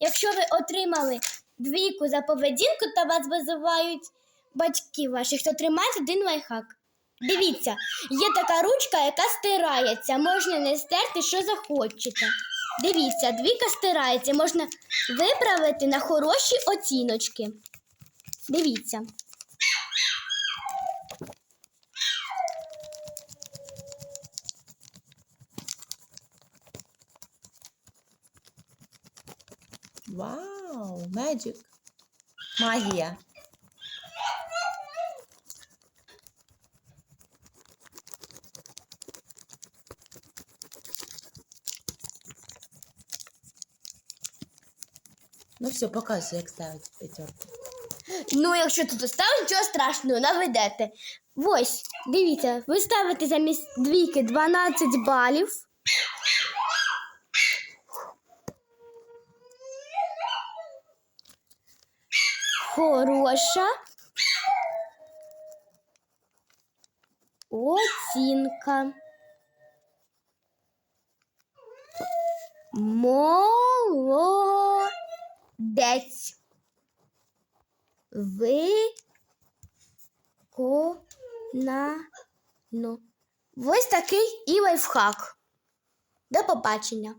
якщо ви отримали двійку за поведінку, то вас визивають батьки ваші, хто тримає один лайфхак. Дивіться, є така ручка, яка стирається. Можна не стерти, що захочете. Дивіться, двійка стирається, можна виправити на хороші оціночки. Дивіться. Вау, меджик. Магія. Ну все, показуй, як ставить п'ятерку. Ну, якщо тут оставиш, нічого страшного, наведете. Ось, дивіться, ви ставите замість двійки 12 балів. Хороша. Оцінка. Молодець. Виконано. Ось такий і лайфхак. До побачення.